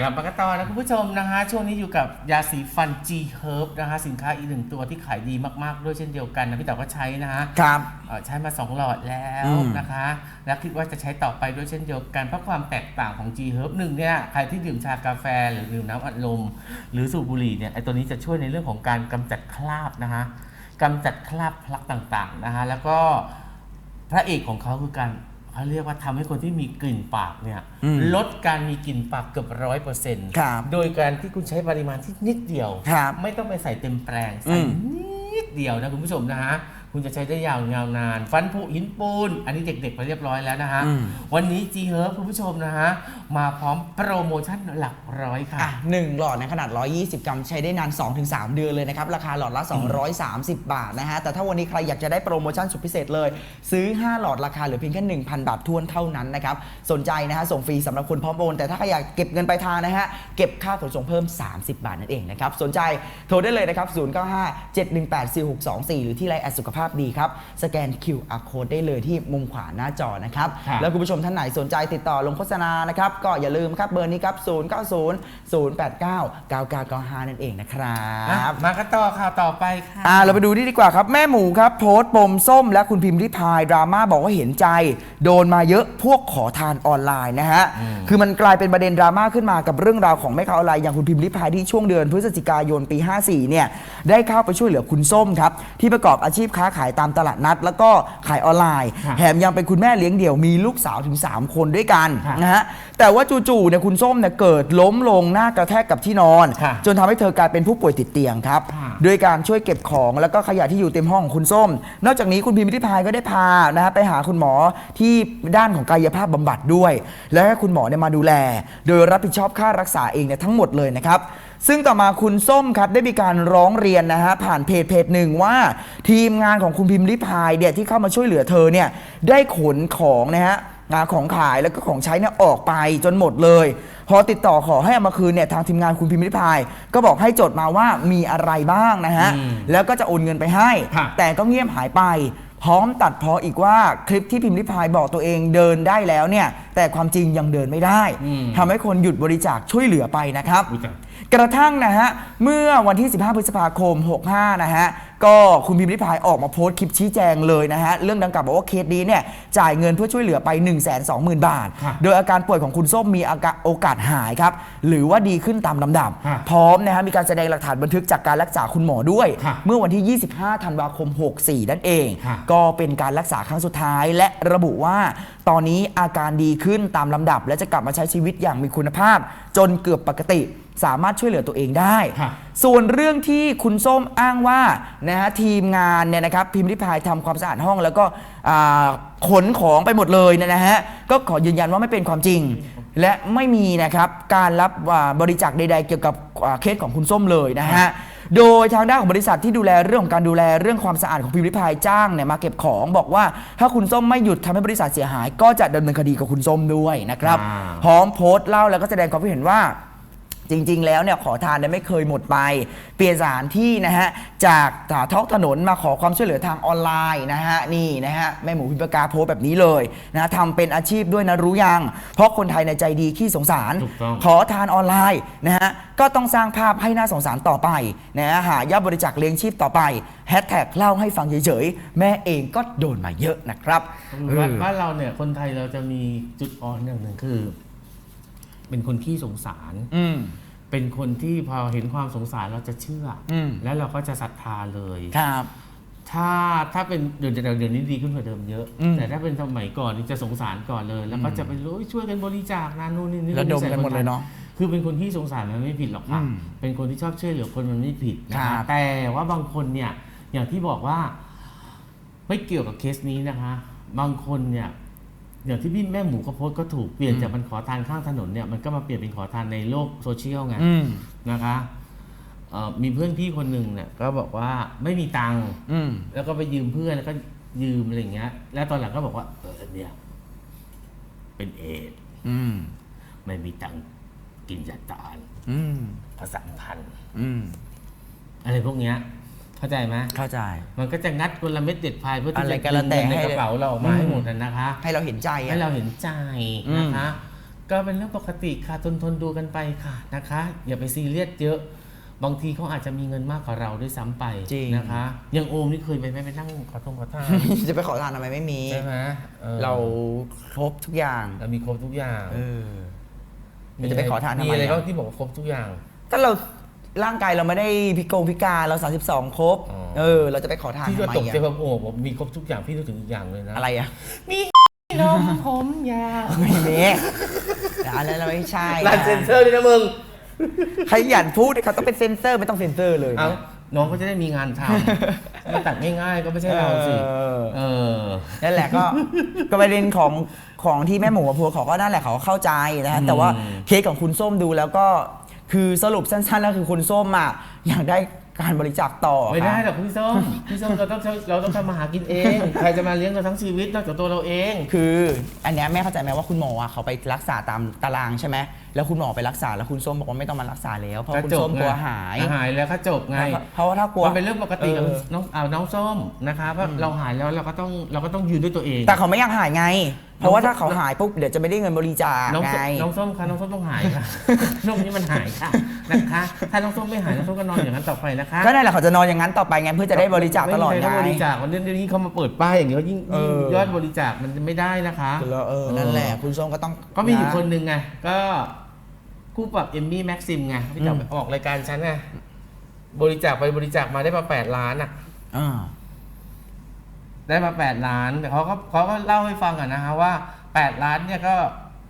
กลับมากันต่อนะคุณผู้ชมนะคะช่วงนี้อยู่กับยาสีฟัน G Herb นะคะสินค้าอีกหนึ่งตัวที่ขายดีมากๆ ด้วยเช่นเดียวกันนะพี่เต๋อก็ใช้นะคะครับ เอ่อใช้มา 2 หลอดแล้วอืม นะคะ และคิดว่าจะใช้ต่อไปด้วยเช่นเดียวกัน เพราะความแตกต่างของ G Herb หนึ่งเนี่ยใครที่ดื่มชากาแฟหรือดื่มน้ำอัดลม หรือสูบบุหรี่เนี่ยไอตัวนี้จะช่วยในเรื่องของการกำจัดคราบนะคะกำจัดคราบพลักต่างๆนะคะแล้วก็พระเอกของเขาคือการ เขาเรียกว่าทำให้คนที่มีกลิ่นปากเนี่ยอืมลดการมีกลิ่นปากเกือบร้อยเปอร์เซ็นต์ครับโดยการที่คุณใช้ปริมาณที่นิดเดียว ครับไม่ต้องไปใส่เต็มแปลงอืใส่มนิดเดียวนะคุณผู้ชมนะฮะ คุณจะใช้ได้ยาวยาวนาน ฟันผุหินปูน อันนี้เด็กๆไปเรียบร้อยแล้วนะฮะ อืม วันนี้ G Herb คุณผู้ชมนะฮะ มาพร้อมโปรโมชั่นหลักร้อยค่ะ อะหนึ่งหลอดในขนาด 120 กรัมใช้ได้นาน 2-3 เดือนเลยนะครับ ราคาหลอดละ 230 บาทนะฮะ แต่ถ้าวันนี้ใครอยากจะได้โปรโมชั่นสุดพิเศษเลย ซื้อ 5 หลอดราคาเหลือเพียงแค่ 1,000 บาททวนเท่านั้นนะครับ สนใจนะฮะ ส่งฟรีสำหรับคนพร้อมโอนแต่ถ้าใครอยากเก็บเงินไปลายทางนะฮะ เก็บค่าขนส่งเพิ่ม 30 บาทนั่นเองนะครับ สนใจโทรได้เลยนะครับ 0957184624 หรือที่ไลน์แอดสุขภาพดีครับสแกน QR code ได้เลยที่มุมขวาหน้าจอนะครับครับแล้วคุณผู้ชมท่านไหนสนใจติดต่อลงโฆษณานะครับก็อย่าลืมครับเบอร์นี้ครับ 0 9 0 0 8 9 9 9 9 5 นั่นเองนะครับมากันต่อข่าวต่อไปค่ะ อ่าเราไปดูนี่ดีกว่าครับ แม่หมูครับ โพสต์ปมส้มและคุณพิมพ์ริพายดราม่าบอกว่าเห็นใจ โดนมาเยอะพวกขอทานออนไลน์นะฮะอืมคือมันกลายเป็นประเด็นดราม่าขึ้นมากับเรื่องราวของแม่ค้าออนไลน์อย่างคุณพิมพ์ริพายที่ช่วงเดือนพฤศจิกายนปี 54 เนี่ย ได้เข้าไปช่วยเหลือคุณส้มครับ ที่ประกอบอาชีพค้าขายตามตลาดนัด แล้วก็ขายออนไลน์ค่ะแถมยังเป็นคุณแม่เลี้ยงเดี่ยวมีลูกสาวถึง 3 คนด้วยกันค่ะนะฮะแต่ว่าจู่ๆเนี่ยคุณส้มเนี่ยเกิดล้มลงหน้ากระแทกกับที่นอนค่ะจนทำให้เธอกลายเป็นผู้ป่วยติดเตียงครับค่ะด้วยการช่วยเก็บของแล้วก็ขยะที่อยู่เต็มห้องของคุณส้ม นอกจากนี้คุณพิมพ์ริพายก็ได้พานะฮะไปหาคุณหมอที่ด้านของกายภาพบำบัดด้วย และให้คุณหมอเนี่ยมาดูแล โดยรับผิดชอบค่ารักษาเองเนี่ยทั้งหมดเลยนะครับ ซึ่งต่อมาคุณส้มครับได้มีการร้องเรียนนะฮะผ่านเพจเพจหนึ่งว่า ทีมงานของคุณพิมพ์ริพายเนี่ยที่เข้ามาช่วยเหลือเธอเนี่ยได้ขนของนะฮะนะของขายแล้วก็ของใช้เนี่ยออกไปจนหมดเลย พอติดต่อขอให้เอามาคืนเนี่ยทางทีมงานคุณพิมพ์ริพาย ก็บอกให้จดมาว่ามีอะไรบ้างนะฮะอืมแล้วก็จะโอนเงินไปให้ ค่ะ แต่ก็เงียบหายไป พร้อมตัดเพออีกว่าคลิปที่พิมพ์ริพายบอกตัวเองเดินได้แล้วเนี่ยแต่ความจริงยังเดินไม่ได้อืมทำให้คนหยุดบริจาคช่วยเหลือไปนะครับ อุ๊ยจ้ะ กระทั่งนะฮะ เมื่อวันที่ 15 พฤษภาคม 65 นะฮะ ก็คุณพิมพ์ริพายออกมาโพสต์คลิปชี้แจงเลยนะฮะ เรื่องดังกล่าวบอกว่าเคสนี้เนี่ยจ่ายเงินเพื่อช่วยเหลือไป 1 2 0 0 0 0 บาทค่ะโดยอาการป่วยของคุณส้มมีอาการโอกาสหายครับ หรือว่าดีขึ้นตามลำดับค่ะพร้อมนะฮะ มีการแสดงหลักฐานบันทึกจากการรักษาคุณหมอด้วยค่ะเมื่อวันที่ 25 ธันวาคม 64 นั่นเองค่ะก็เป็นการรักษาครั้งสุดท้าย และระบุว่าตอนนี้อาการดีขึ้นตามลำดับ และจะกลับมาใช้ชีวิตอย่างมีคุณภาพ จนเกือบปกติ สามารถช่วยเหลือตัวเองได้ค่ะส่วนเรื่องที่คุณส้มอ้างว่านะฮะทีมงานเนี่ยนะครับพิมพ์ริพายทำความสะอาดห้อง แล้วก็อ่าขนของไปหมดเลยเนยนะฮะก็ขอยืนยันว่าไม่เป็นความจริง และไม่มีนะครับการรับอ่าบริจาคใด ๆ เกี่ยวกับอ่าเคสของคุณส้มเลยนะฮะโดยทางด้านของบริษัทที่ดูแลเรื่องของการดูแลเรื่องความสะอาดของพิมพ์ริพายจ้างเนี่ยมาเก็บของบอกว่า ถ้าคุณส้มไม่หยุดทำให้บริษัทเสียหาย ก็จะดำเนินคดีกับคุณส้มด้วยนะครับ อ่า พร้อมโพสต์เล่าแล้วก็แสดงความคิดเห็นว่า จริง ๆ แล้วเนี่ยขอทานเนี่ยไม่เคยหมดไป เปลี่ยนสถานที่นะฮะจากท้องถนนมาขอความช่วยเหลือทางออนไลน์นะฮะนี่นะฮะแม่หมูพิมพ์ปากกาโพสต์แบบนี้เลยนะทำเป็นอาชีพด้วยนะรู้ยัง เพราะคนไทยในใจดีขี้สงสาร ถูกต้อง ขอทานออนไลน์นะฮะก็ต้องสร้างภาพให้น่าสงสารต่อไปนะฮะหายอดบริจาคเลี้ยงชีพต่อไปแฮชแท็กเล่าให้ฟังเฉยๆแม่เองก็โดนมาเยอะนะครับ บ้านบ้านเราเนี่ยคนไทยเราจะมีจุดอ่อนอย่างหนึ่งคือ เป็นคนขี้สงสาร อืม เป็นคนที่พอเห็นความสงสารเราจะเชื่ออม แล้วเราก็จะศรัทธาเลย ครับ ถ้าถ้าเป็นเดี๋ยวเดี๋ยวเดี๋ยวนี้ดีขึ้นกว่าเดิมเยอะ อืมแต่ถ้าเป็นสมัยก่อนนี่จะสงสารก่อนเลย แล้วก็จะไปรู้ช่วยกันบริจาคนะนู่นนี่นี่ระดมกันหมดเลยเนาะคือเป็นคนที่สงสารมันไม่ผิดหรอกค่ะอืมเป็นคนที่ชอบช่วยเหลือคนมันไม่ผิดนะครัคะบ แต่ว่าบางคนเนี่ยอย่างที่บอกว่า ไม่เกี่ยวกับเคสนี้นะคะ บางคนเนี่ย อย่างที่พี่แม่หมูก็โพสต์ก็ถูกเปลี่ยนจากมันขอทานข้างถนนเนี่ยมันก็มาเปลี่ยนเป็นขอทานในโลกโซเชียลไงอืม นะคะเอ่อมีเพื่อนพี่คนหนึ่งเนี่ยก็บอกว่าไม่มีตังค์อืม แล้วก็ไปยืมเพื่อนแล้วก็ยืมอะไรอย่างเงี้ย แล้วตอนหลังก็บอกว่า เออเนี่ยเป็นเอดส์อืม ไม่มีตังค์กินยาตานอืม ผสมพันธ์อืม อะไรพวกเนี้ย เข้าใจไหมเข้าใจ มันก็จะงัดกลเม็ดเด็ดพายเพื่อที่อะไรจะก็แล้วแต่ดึงเงินในให้ กระเป๋าเราออกมาอืมให้หมดนะนะคะ ให้เราเห็นใจอะ ให้เราเห็นใจอืมนะคะ ก็เป็นเรื่องปกติค่ะทนทนดูกันไปค่ะนะคะ อย่าไปซีเรียสเยอะ บางทีเขาอาจจะมีเงินมากกว่าเราด้วยซ้ำไปจริง นะคะอย่างโอมนี่เคยไปไหมไปนั่งขอทงขอทานจะไปขอทานทำไมไม่มี ใช่ไหมออเราครบทุกอย่างเรามีครบทุกอย่างเออ จะไปขอทานทำไมมีอะไรอะ บ้างที่บอกว่าครบทุกอย่าง ถ้าเรา ร่างกายเราไม่ได้พิกงพิการเรา 32 ครบ อ๋อ เออ เราจะไปขอทานที่ทำก็ไมตกใจอะว่าโอ้ผมมีครบทุกอย่างพี่นึกถึงอีกอย่างเลยนะ อะไรอะมีนมผมยาวไม่มีแต่อันนั้นเราไม่ใช่ร้านเซ็นเซอร์ด้วยนะมึงขยันพูดเขาต้องเป็นเซนเซอร์ไม่ต้องเซนเซอร์เลยเอ้าน้องก็จะได้มีงานทำมาตัดง่ายๆก็ไม่ใช่เราสิ เออ เออ นั่นแหละก็ ก็ประเด็นของของที่แม่หมูกับพัวเขาก็นั่นแหละเขาก็เข้าใจนะฮะอืมแต่ว่าเคสของคุณส้มดูแล้วก็ คือสรุปสั้นๆแล้วคือคุณส้มอะอยากได้การบริจาคต่อไม่ได้ครับหรอกพี่ส้ม พี่ส้มเราต้องเราต้องทำมาหากินเอง ใครจะมาเลี้ยงเราทั้งชีวิตนอกจากตัวเราเอง คือ อันเนี้ยแม่เข้าใจไหมว่าคุณหมออะเขาไปรักษาตามตารางใช่ไหมแล้วคุณหมอไปรักษาแล้วคุณส้มบอกว่าไม่ต้องมารักษาแล้วเพราะคุณส้มกลัวหาย หายแล้วก็จบไง เพราะว่าถ้ากลัวมันเป็นเรื่องปกติกับเออน้องเอาน้องส้มนะคะว่าเราหายแล้วเราก็ต้องเราก็ต้องยืนด้วยตัวเอง แต่เขาไม่อยากหายไง เพราะว่าถ้าเขาหายปุ๊บเดี๋ยวจะไม่ได้เงินบริจาคน้องไงส้มน้องส้มคะน้องส้มต้องหายค่ะน้องนี้มันหายค่ะนะคะ ถ้าน้องส้มไม่หายน้องส้มก็นอนอย่างนั้นต่อไปนะคะก็นั่นแหละเขาจะนอนอย่างนั้นต่อไปไงเพื่อจะได้บริจาคตลอดไม่มีไงใครต้องบริจาควันนี้เดี๋ยวนี้เขามาเปิดป้ายอย่างเงี้ยยิ่งเออยิ่งยอดบริจาคมันจะไม่ได้นะคะ แล้วเออนั่นแหละคุณส้มก็ต้องก็มีอยู่ะ คนหนึ่งไงก็คู่ปรับเอมมี่แม็กซิมไงที่จะอืมออกรายการฉันไงบริจาคไปบริจาคมาได้มาแปดล้านอะ อ่า ได้มาแปดล้านแต่เขาก็เขาก็เล่าให้ฟังอะนะฮะว่าแปดล้านเนี่ยก็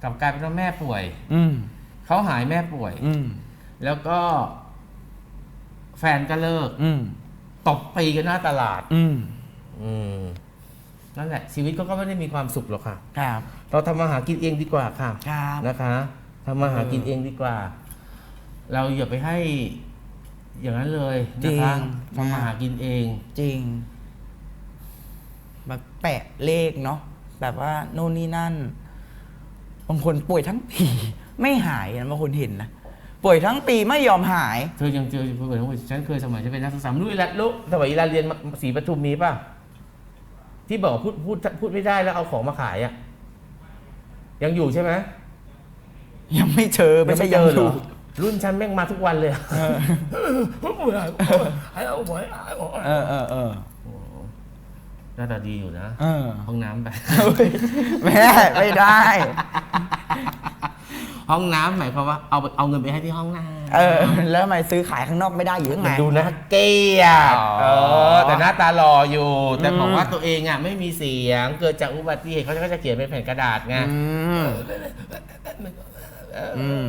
กลับกลายเป็นว่าแม่ป่วย อืมเขาหายแม่ป่วย อืมแล้วก็ แฟนก็เลิก อืมตบตีกันหน้าตลาด อืมอืมนั่นแหละ ชีวิตก็ก็ไม่ได้มีความสุขหรอกค่ะ ครับเราทำมาหากินเองดีกว่าค่ะ ครับ นะคะทำมาหากินเออเองดีกว่า เราอย่าไปให้อย่างนั้นเลยนะคะจริง ทำมาหากินเอง จริง แบบแปะเลขเนาะแบบว่าโน่นนี่นั่น บางคนป่วยทั้งปีไม่หายนะบางคนเห็นนะป่วยทั้งปีไม่ยอมหาย เธอยังเจอเพื่อนของฉันเคยสมัยฉันเป็นนักศึกษารู้อีละรู้สมัยอีลาเรียนศรีปทุมมีป่ะ ที่บอกพูดพูดพูดไม่ได้แล้วเอาของมาขายอะ ยังอยู่ใช่ไหมยังไม่เจอไม่ใช่เจยังออเหรอยู่รุ่นฉันแม่งมาทุกวันเลยเออเออเออเออ หน้าตาดีอยู่นะ เออห้องน้ำไปแม่ไม่ได้ ห้องน้ำหมายความว่าเอาเอาเงินไปให้ที่ห้องน้ำ เออ แล้วทำไมซื้อขายข้างนอกไม่ได้อยู่ยังมัไงนดูนะเกียดอ๋อ เออ แต่หน้าตาหล่ออยู่ แต่อืมบอกว่าตัวเองอะไม่มีเสียง เกิดจากอุบัติเหตุเขาก็จะเขียนเป็นแผ่นกระดาษไงอืมอืม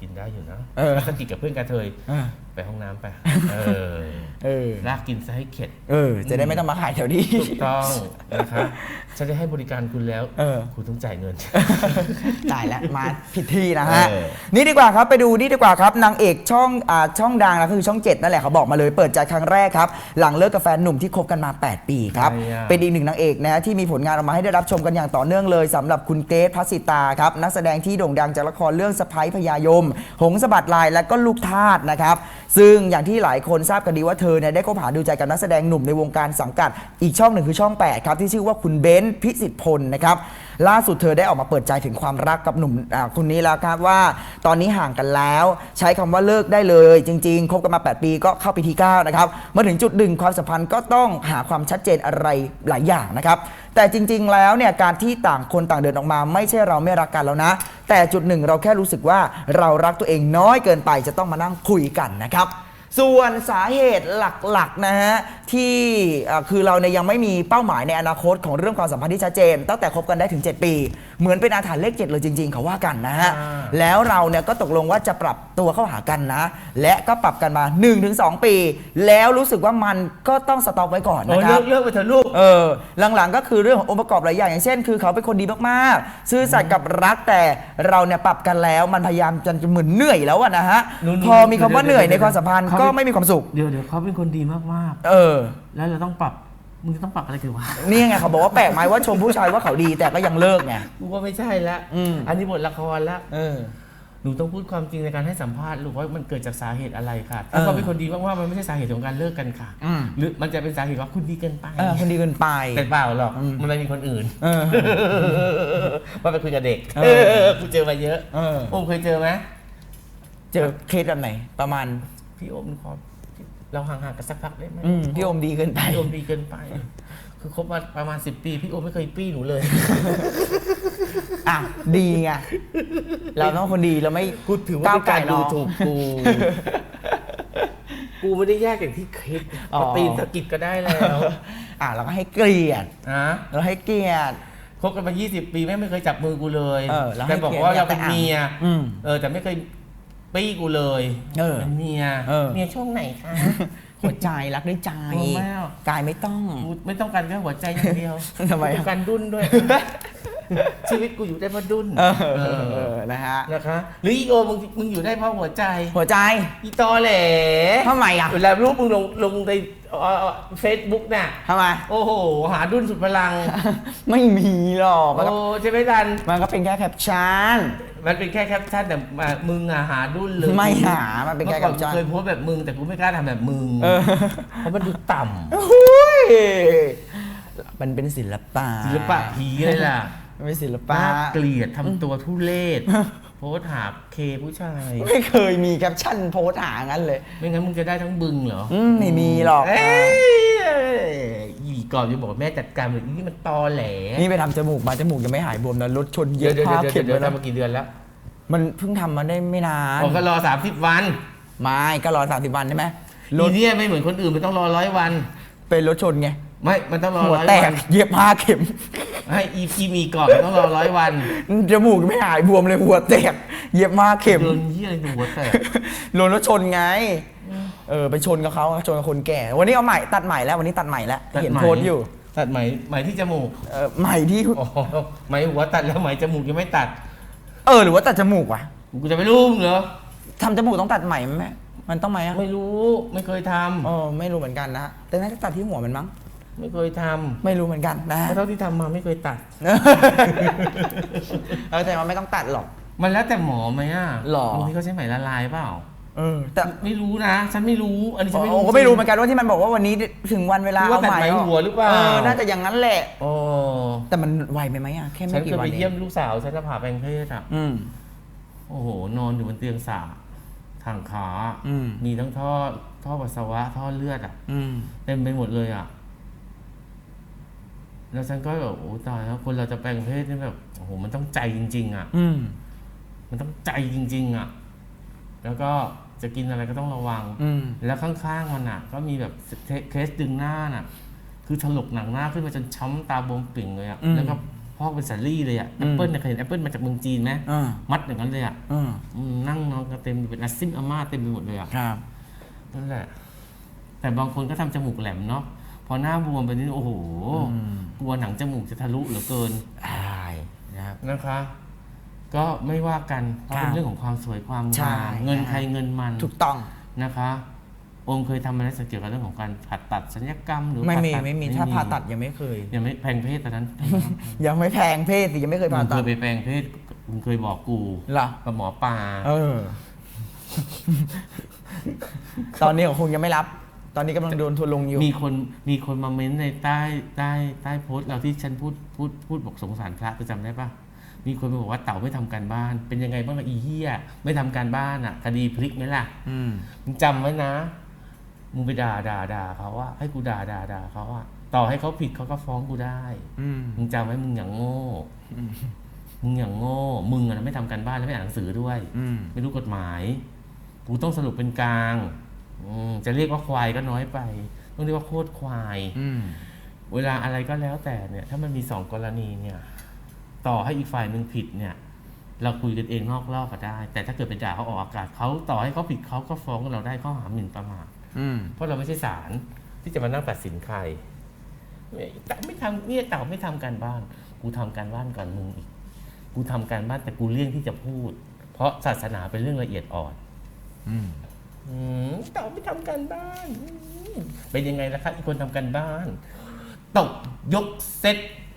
กินได้อยู่นะเออสกิดกับเพื่อนกระเทย เออไปห้องน้ำไป เออ เออ ลากกินซะให้เข็ด เออ จะได้ไม่ต้องมาขายแถวนี้ ถูกต้องนะคะฉันได้ให้บริการคุณแล้ว เออ คุณต้องจ่ายเงิน ตายแล้วมาผิดที่นะฮะ เออ นี่ดีกว่าครับไปดูนี่ดีกว่าครับนางเอกช่องอ่าช่องดังนะคือช่อง7นั่นแหละเขาบอกมาเลยเปิดใจครั้งแรกครับ หลังเลิกกับแฟนหนุ่มที่คบกันมา 8 ปีครับใครอะเป็นอีกหนึ่งนางเอกนะที่มีผลงานออกมาให้ได้รับชมกันอย่างต่อเนื่องเลยสำหรับคุณเกรทพัสสิตาครับนักแสดงที่โด่งดังจากละครเรื่องสไปพยายม หงสะบัดลายและก็ลูกทาสนะครับซึ่งอย่างที่หลายคนทราบกันดีว่าเธอเนี่ยได้คบหาดูใจกับนักแสดงหนุ่มในวงการสังกัด อีกช่องหนึ่งคือช่อง 8 ครับ ที่ชื่อว่าคุณเบนซ์พิสิทธิ์พลนะครับล่าสุดเธอได้ออกมาเปิดใจถึงความรักกับหนุ่มคนนี้แล้วครับว่า ตอนนี้ห่างกันแล้ว ใช้คำว่าเลิกได้เลย จริง ๆคบกันมา 8 ปีก็เข้าปีที่9นะครับเมื่อถึงจุดหนึ่งความสัมพันธ์ก็ต้องหาความชัดเจนอะไรหลายอย่างนะครับ แต่จริง ๆ แล้วเนี่ยการที่ต่างคนต่างเดินออกมา ไม่ใช่เราไม่รักกันแล้วนะ แต่จุดหนึ่งเราแค่รู้สึกว่าเรารักตัวเองน้อยเกินไปจะต้องมานั่งคุยกันนะครับส่วนสาเหตุหลักๆนะฮะที่คือเราเนี่ยยังไม่มีเป้าหมายในอนาคตของเรื่องความสัมพันธ์ที่ชัดเจน ตั้งแต่คบกันได้ถึง 7 ปี เหมือนเป็นอาถรรพ์เลข7เลยจริง ๆ เขาว่ากันนะฮะ อ่า แล้วเราเนี่ยก็ตกลงว่าจะปรับตัวเข้าหากันนะ และก็ปรับกันมา 1-2 ปี แล้วรู้สึกว่ามันก็ต้องสต็อปไว้ก่อนโอ้นะคเลิรับกเลิกไปเถอะลูก เออหลังๆก็คือเรื่องขององค์ประกอบหลายอย่างอย่างเช่น คือเขาเป็นคนดีมากๆ ซื่อสัตย์กับรักแต่เราเนี่ยปรับกันแล้วมันพยายามจะเหมือนเหนื่อยแล้วอะนะฮะนู่นๆพอมีคำว่าเดี๋ยวๆเหนื่อยในความสัมพันธ์เขาก็เป็นไม่มีความสุข เดี๋ยวเดี๋ยวเขาเป็นคนดีมากเออ ๆ แล้วเราต้องปรับ มึงจะต้องปรับอะไรกันวะนี่ไงเขาบอกว่าแปลกไหมว่าชมผู้ชายว่าเขาดีแต่ก็ยังเลิกไง กูว่าไม่ใช่ละอืมอันนี้บทละครละเออ หนูต้องพูดความจริงในการให้สัมภาษณ์ลูกว่ามันเกิดจากสาเหตุอะไรค่ะเอถ้าอเขาเป็นคนดีมากๆมันไม่ใช่สาเหตุของการเลิกกันค่ะ อืม หรือมันจะเป็นสาเหตุว่าคุณดีเกินไป เออคนดีเกินไปแต่เปล่าหรอกอืมมันไม่มีคนอื่นเออว่าไปคุยกับเด็กเออกูเจอมาเยอะเออ โอมเคยเจอไหมเจอเคสแบบไหน ประมาณ พี่โอมขอ เราห่างๆกันสักพักได้ไหมอืมพี่โอมดีเกินไปพี่โอมดีเกินไป คือคบมาประมาณสิบปีพี่โอมไม่เคยปี้หนูเลย อะดีไงเราต้องคนดีเราไม่กูถือว่าเป็นการก้ดูวไน้องถูกกู กูไม่ได้แยกอย่างที่คิดอ๋อปตีนสะกิดก็ได้แล้วอะเราก็ให้เกลียดนะเราให้เกลียด คบกันมา 20 ปีแม่งไม่เคยจับมือกูเลย เออแล้วให้แต่บอกว่าเกียรติเราเป็นเมียอืม เออแต่ไม่เคย ปี้กูเลยเออเป็นเมียเออ เมียช่วงไหนคะ หัวใจรักด้วยใจโอ้ไม่เอากายไม่ต้อง กูไม่ต้องการแค่หัวใจอย่างเดียวทำไมอะกูต้องการดุนด้วย ชีวิตกูอยู่ได้เพราะดุนเออเอเอออนะฮะนะคะ หรืออีโอมึงมึงอยู่ได้เพราะหัวใจ หัวใจอีตอแหลทำไมอะเวลารูปมึงลงลงในเฟซบุ๊กน่ะ ทำไม โอ้โห หาดุนสุดพลังไม่มีหรอกมันก็โอ้ใช่ไหมดันมันก็เป็นแค่แคปชั่น มันเป็นแค่แคปชั่นแต่มามึงอะหาดุนเลยไม่หามันเป็นแค่มื่อก่อแคปชั่นกูเคยโพสต์แบบมึงแต่กูไม่กล้าทำแบบมึงเออ เพราะมันดูต่หุ้ยมันเป็นศิลปะำศิลปะผีเลยล่ะมันเป็นศิลปะน่าเกลียดทำตัวทุเรศโพสต์หาเคผู้ชาย ไม่เคยมีแคปชั่นโพสต์หางั้นเลย ไม่งั้นมึงจะได้ทั้งบึงเหรอ อืมไม่มีหรอก เอ้ยอี กอบจะบอกว่าแม่จัดการเลยอีนี่มันตอแหลนี่ไปทำจมูกมาจมูกยังไม่หายบวมนะรถชนเยเดี๋ยวอะเดี๋ยวภาพเดี๋ยวเข็มเดี๋ยวเลยนะทำมากี่เดือนแล้วมันเพิ่งทำมาได้ไม่นานผมก็รอสามสิบวันไม่ก็รอสามสิบวันใช่ไหมรอีถเนี่ยไม่เหมือนคนอื่นมันต้องรอร้อยวัน เป็นรถชนไงไม่มันต้องรอหัวร้อยแตวักนเย็บผ้าเข็มให้อีพีมีก่อนมันต้องรอร้อยวันจมูกไม่หายบวมเลยหัวแตกเย็บผ้าเข็มเดินเยี่ยอะไรดูหัวแตกโดนรถชนไง เออไปชนกับเขาชนกับคนแก่ วันนี้เอาใหม่ตัดใหม่แล้ววันนี้ตัดใหม่แล้วตัดเห็นไหมโพสต์อยู่ตัดไหมไหมที่จมูกเออใหม่ที่อ๋อไหมหัวตัดแล้วไหมจมูกยังไม่ตัด เออหรือว่าตัดจมูกวะกูจะไปรู้มึงเหรอ ทำจมูกต้องตัดใหม่ไหมมันต้องไหมอะไม่รู้ไม่เคยทำเออไม่รู้เหมือนกันนะแต่น่าจะตัดที่หัวมันมั้งไม่เคยทำไม่รู้เหมือนกันนะเพราะเท่าที่ทำมาไม่เคยตัด เออแต่มันไม่ต้องตัดหรอก มันแล้วแต่หมอไหมอะหรอ บางทีเขาใช้ไหมละลายเปล่า เออแต่ไม่รู้นะ ฉันไม่รู้ อันนี้ฉันไม่โอ้รู้ก็ไม่รู้เหมือนกันว่าที่มันบอกว่าวันนี้ถึงวันเวลาหรือว่าเอาใหม่ตัดไหมหัวหรือเปล่าเออน่าจะอย่างนั้นแหละโอ้แต่มันไวไปไหมอะแค่ฉัไม่นเคกี่ยวัไปนเอเยี่ยมงลูกสาวฉันจะผ่าแปลงเพศอะอืมโอ้โห นอนอยู่บนเตียงสาทางขาอืมมีทั้งท่อท่อปัสสาวะท่อเลือดอะอืมเต็มไปหมดเลยอะแล้วฉันก็แบบโอ้ตายแล้วคนเราจะแปลงเพศนี่แบบโอ้โหมันต้องใจจริง ๆ อะอืมมันต้องใจจริง ๆ อะ แล้วก็ จะกินอะไรก็ต้องระวัง อืม แล้วข้างๆมันอะ ก็มีแบบเคสดึงหน้าน่ะ คือถลกหนังหน้าขึ้นมาจนช้ำตาบวมปิ่งเลยอะอืมแล้วก็พอกเป็นสาลี่เลยอะอืแอมปเปิลเนี่ยเคยเห็นแอปเปิลมาจากเมืองจีนไหมอ่า มัดอย่างนั้นเลยอะอ่าอืมนั่งนอนกันเต็มเป็นอาซิมอาม่าเต็มไปหมดเลยอะ ครับ นั่นแหละ แต่บางคนก็ทำจมูกแหลมเนาะ พอหน้าบวมไปนี่โอ้โหอืมกลัวหนังจมูกจะทะลุเหลือเกิน อายนะครับ นะคะ ก็ไม่ว่ากันเพราะครับเป็นเรื่องของความสวยความใช่งามเงินนะฮะใครเงินมันถูกต้อง นะคะ องค์เคยทำอะไรเกี่ยวกับเรื่องของการผ่าตัดสัญญกรรมหรือไม่มีผ่ตัดไม่มีถ้าผ่าตัดยังไม่เคย ยังไม่แพงเพศตอนนั้นยังไม่แพงเพศสิยังไม่เคยมึผ่างเคตัดยไปแปลงเพศมึงเคยบอกกูเหรอกับหมอปลาเออ ตอนนี้เขาคงยังไม่รับ ตอนนี้กำลังโดนทัวร์ลงอยู่ มีคนมีคนมาเม้นต์ในใต้ใต้ใต้โพสต์เราที่ฉันพูดพูดพูดบอกสงสารพระจะจำได้ปะ มีคนมาบอกว่าเต่าไม่ทำการบ้าน เป็นยังไงบ้างล่ะอีเหี้ยไม่ทำการบ้านอะคดีพลิกไหมล่ะอืมมึงจำไว้นะ มึงไปด่าด่าด่าเขาอะให้กูด่าด่าด่าเขาอะต่อให้เขาผิดเขาก็ฟ้องกูได้อืมมึงจำไว้มึงอย่างโง่มึงอย่างโง่ มึงอะไม่ทำการบ้านแล้วไม่อ่านหนังสือด้วยอืมไม่รู้กฎหมาย กูต้องสรุปเป็นกลางอืมจะเรียกว่าควายก็น้อยไป ต้องเรียกว่าโคตรควายอืมเวลาอะไรก็แล้วแต่เนี่ย ถ้ามันมีสองกรณีเนี่ย ต่อให้อีกฝ่ายหนึ่งผิดเนี่ย เราคุยกันเองนอกรอบก็ได้ แต่ถ้าเกิดไปด่าเขาออกอากาศเขาต่อให้เขาผิดเขาก็ฟ้องเราได้ข้อหาหมิ่นประมาทอืมเพราะเราไม่ใช่ศาลที่จะมานั่งตัดสินใครแต่ไม่ทำเนี่ยเต่าไม่ทำการบ้าน กูทำการบ้านก่อนมึงอีก กูทำการบ้านแต่กูเลี่ยงที่จะพูด เพราะศาสนาเป็นเรื่องละเอียดอ่อน อืมอืมเต่าไม่ทำการบ้านอืมเป็นยังไงล่ะครับอีกคนทำการบ้านตกยกเซตอืม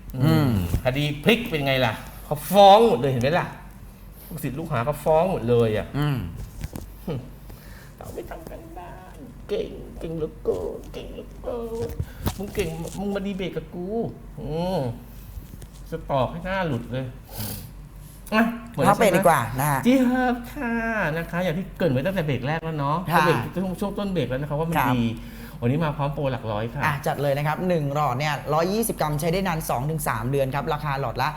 คดีพลิกเป็นไงล่ะเขาฟ้องหมดเลยเห็นไหมล่ะลูกศิษย์ลูกหาก็ฟ้องหมดเลยอะอืมเราไม่ทำกันบ้านเก่งเก่งเหลือเกินเก่งเหลือเกินมึงเก่งมึงมาดีเบตกับกูอืมจะตอกให้หน้าหลุดเลยอะหมดแล้พักวเบรกใช่ไหมดีกว่านะฮะ จีเฮิร์บค่ะนะคะ อย่างที่เกรินไว้ตั้งแต่เบรกแรกแล้วเนาะค่ะเบรกช่วงช่วงต้นเบรกแล้วนะครับว่ามันครับ ดี วันนี้มาพร้อมโปรหลักร้อยค่ะ อะจัดเลยนะครับ1หลอดเนี่ย120 กรัมใช้ได้นาน 2-3 เดือนครับ ราคาหลอดละ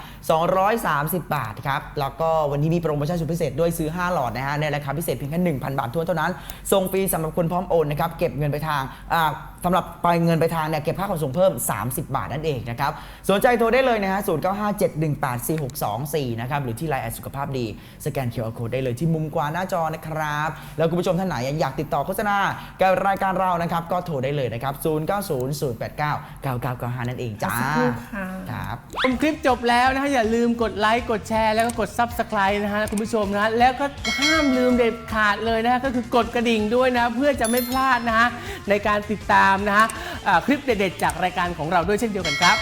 230 บาทครับ แล้วก็วันนี้มีโปรโมชั่นสุดพิเศษด้วยซื้อ 5 หลอดนะฮะในราคาพิเศษเพียงแค่1,000 บาททวนเท่านั้น ส่งฟรีสำหรับคนพร้อมโอนนะครับเก็บเงินไปทางอ่าสำหรับไปเงินไปทางเนี่ยเก็บค่าขนส่งเพิ่ม 30 บาทนั่นเองนะครับสนใจโทรได้เลยนะฮะ0957184624นะครับหรือที่ไลน์แอดสุขภาพดีสแกน QR Code ได้เลยที่มุมขวาหน้าจอนะครับแล้วคุณผู้ชมท่านไหนอยากติดต่อโฆษณากับรายการเรานะครับก็โทรได้เลยนะครับ 0900899995 นั่นเองจ้าสักครู่ค่ะ ครับ ชมคลิปจบแล้วนะฮะอย่าลืมกดไลค์กดแชร์แล้วก็กด Subscribe นะฮะคุณผู้ชมนะแล้วก็ห้ามลืมเด็ดขาดเลยนะฮะก็คือกดกระดิ่งด้วยนะ เพื่อจะไม่พลาดนะฮะในการติดตามนะฮะอ่าคลิปเด็ดๆจากรายการของเราด้วยเช่นเดียวกันครับ